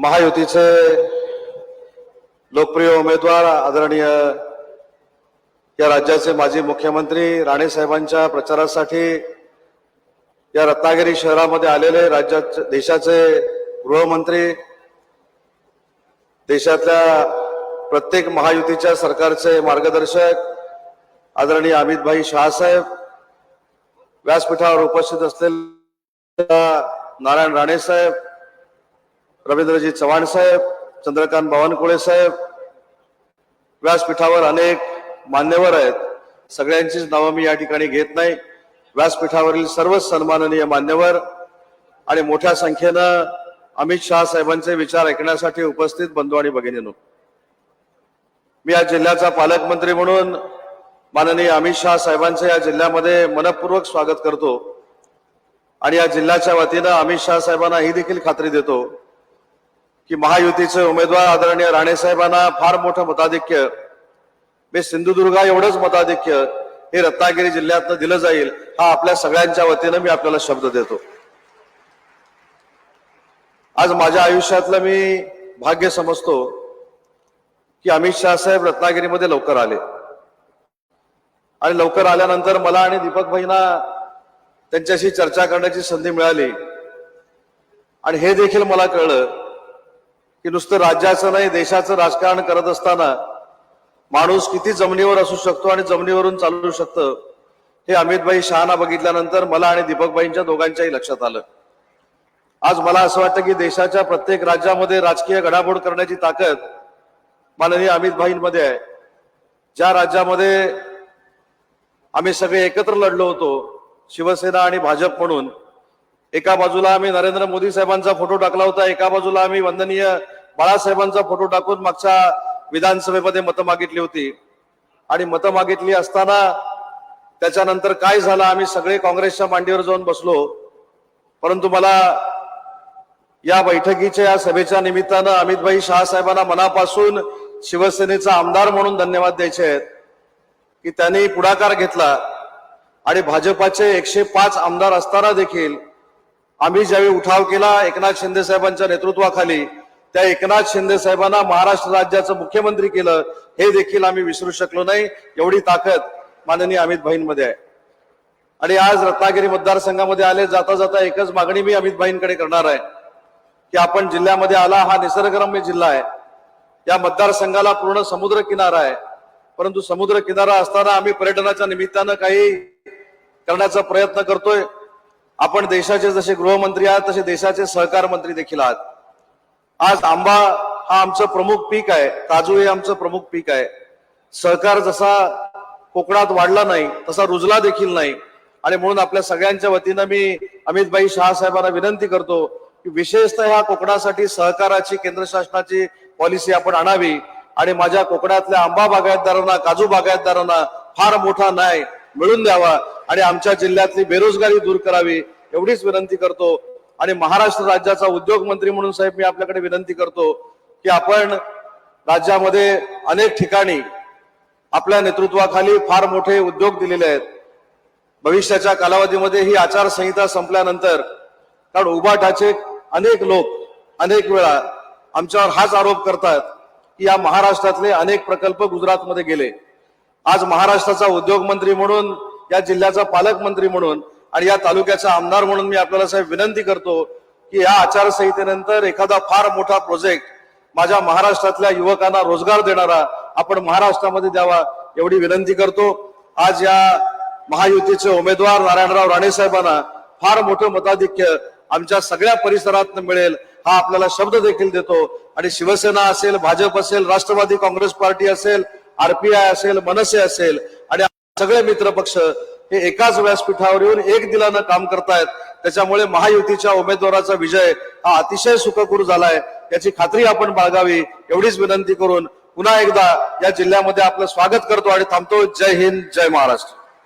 महायुतीचे लोकप्रिय उमेदवार आदरणीय या राज्याचे माजी मुख्यमंत्री राणे साहेबांच्या प्रचारासाठी या रत्नागिरी शहरामध्ये आलेले राज्याचे देशाचे गृहमंत्री देशातल्या प्रत्येक महायुतीच्या सरकारचे मार्गदर्शक आदरणीय अमितभाई शहासाहेब व्यासपीठावर उपस्थित असलेले नारायण राणे साहेब रवींद्रजी चव्हाण साहेब चंद्रकांत बावनकुळे साहेब व्यासपीठावर अनेक मान्यवर आहेत. सगळ्यांचीच नावं मी या ठिकाणी घेत नाही. व्यासपीठावरील सर्वच सन्माननीय मान्यवर आणि मोठ्या संख्येनं अमित शहा साहेबांचे विचार ऐकण्यासाठी उपस्थित बंधू आणि भगिनीनो. मी या जिल्ह्याचा पालकमंत्री म्हणून माननीय अमित शहा साहेबांचे या जिल्ह्यामध्ये मनपूर्वक स्वागत करतो. आणि या जिल्ह्याच्या वतीनं अमित शहा साहेबांना ही देखील खात्री देतो की महायुतीचे उमेदवार आदरणीय राणे साहेबांना फार मोठं मताधिक्य मी सिंधुदुर्गा एवढंच मताधिक्य हे रत्नागिरी जिल्ह्यातनं दिलं जाईल हा आपल्या सगळ्यांच्या वतीनं मी आपल्याला शब्द देतो. आज माझ्या आयुष्यातलं मी भाग्य समजतो की अमित शहा साहेब रत्नागिरीमध्ये लवकर आले. आणि लवकर आल्यानंतर मला आणि दीपक भाईना त्यांच्याशी चर्चा करण्याची संधी मिळाली. आणि हे देखील मला कळलं की नुसतं राज्याचं नाही देशाचं राजकारण करत असताना माणूस किती जमिनीवर असू शकतो आणि जमिनीवरून चालू शकतं हे अमितभाई शहाना बघितल्यानंतर मला आणि दीपकबाईंच्या दोघांच्याही लक्षात आलं. आज मला असं वाटतं की देशाच्या प्रत्येक राज्यामध्ये राजकीय घडामोड करण्याची ताकद माननीय अमितभाईंमध्ये आहे. ज्या राज्यामध्ये आम्ही सगळे एकत्र लढलो होतो शिवसेना आणि भाजप म्हणून एका बाजूला आम्ही नरेंद्र मोदी साहेबांचा फोटो टाकला होता एका बाजूला आम्ही वंदनीय बाळासाहेबांचा फोटो टाकून मागच्या विधानसभेमध्ये मतं मागितली होती. आणि मतं मागितली असताना त्याच्यानंतर काय झालं आम्ही सगळे काँग्रेसच्या मांडीवर जाऊन बसलो. परंतु मला या बैठकीच्या या सभेच्या निमित्तानं अमितभाई शहासाहेबांना मनापासून शिवसेनेचा आमदार म्हणून धन्यवाद द्यायचे आहेत की त्यांनी पुढाकार घेतला. आणि भाजपाचे एकशे पाच आमदार असताना देखील आम्ही ज्यावेळी उठाव केला एकनाथ शिंदे साहेबांच्या नेतृत्वाखाली त्या एकनाथ शिंदे साहेबांना महाराष्ट्र राज्याचं मुख्यमंत्री केलं हे देखील आम्ही विसरू शकलो नाही. एवढी ताकद माननीय अमित भाईंमध्ये आहे. आणि आज रत्नागिरी मतदारसंघामध्ये आले जाता जाता एकच मागणी मी अमित भाईंकडे करणार आहे की आपण जिल्ह्यामध्ये आला हा निसर्गरम्य जिल्हा आहे. या मतदारसंघाला पूर्ण समुद्र किनारा आहे. परंतु समुद्र किनारा असताना आम्ही पर्यटनाच्या निमित्तानं काही करण्याचा प्रयत्न करतोय. आपण देशाचे जसे गृहमंत्री आहात तसे देशाचे सहकार मंत्री देखील आहात. आज आंबा हा आमचं प्रमुख पीक आहे काजू हे आमचं प्रमुख पीक आहे. सहकार जसा कोकणात वाढला नाही तसा रुजला देखील नाही. आणि म्हणून आपल्या सगळ्यांच्या वतीनं मी अमितभाई शहासाहेबांना विनंती करतो की विशेषतः ह्या कोकणासाठी सहकाराची केंद्र शासनाची पॉलिसी आपण आणावी. आणि माझ्या कोकणातल्या आंबा बागायतदारांना काजू बागायतदारांना फार मोठा न्याय मिळून द्यावा आणि आमच्या जिल्ह्यातली बेरोजगारी दूर करावी एवढीच विनंती करतो. आणि महाराष्ट्र राज्याचा उद्योग मंत्री म्हणून साहेब मी आपल्याकडे विनंती करतो की आपण राज्यामध्ये अनेक ठिकाणी आपल्या नेतृत्वाखाली फार मोठे उद्योग दिलेले आहेत. भविष्याच्या कालावधीमध्ये ही आचारसंहिता संपल्यानंतर कारण उभाटाचे अनेक लोक अनेक वेळा आमच्यावर हाच आरोप करतात की या महाराष्ट्रातले अनेक प्रकल्प गुजरातमध्ये गेले. आज महाराष्ट्राचा उद्योग मंत्री म्हणून या जिल्ह्याचा पालकमंत्री म्हणून आणि या तालुक्याचा आमदार म्हणून मी आपल्याला साहेब विनंती करतो की या आचारसंहितेनंतर एखादा फार मोठा प्रोजेक्ट माझ्या महाराष्ट्रातल्या युवकांना रोजगार देणारा आपण महाराष्ट्रामध्ये द्यावा एवढी विनंती करतो. आज या महायुतीचे उमेदवार नारायणराव राणे साहेबांना फार मोठं मताधिक्य आमच्या सगळ्या परिसरात मिळेल हा आपल्याला शब्द देखील देतो. आणि शिवसेना असेल भाजप असेल राष्ट्रवादी काँग्रेस पार्टी असेल आरपीआय असेल मनसे असेल आणि सगळे मित्र पक्ष हे एकाच व्यासपीठावर येऊन एक दिलानं काम करतायत. त्याच्यामुळे महायुतीच्या उमेदवाराचा विजय हा अतिशय सुखकूर झालाय. याची खात्री आपण बाळगावी. एवढीच विनंती करून पुन्हा एकदा या जिल्ह्यामध्ये आपलं स्वागत करतो आणि थांबतो. जय हिंद जय महाराष्ट्र.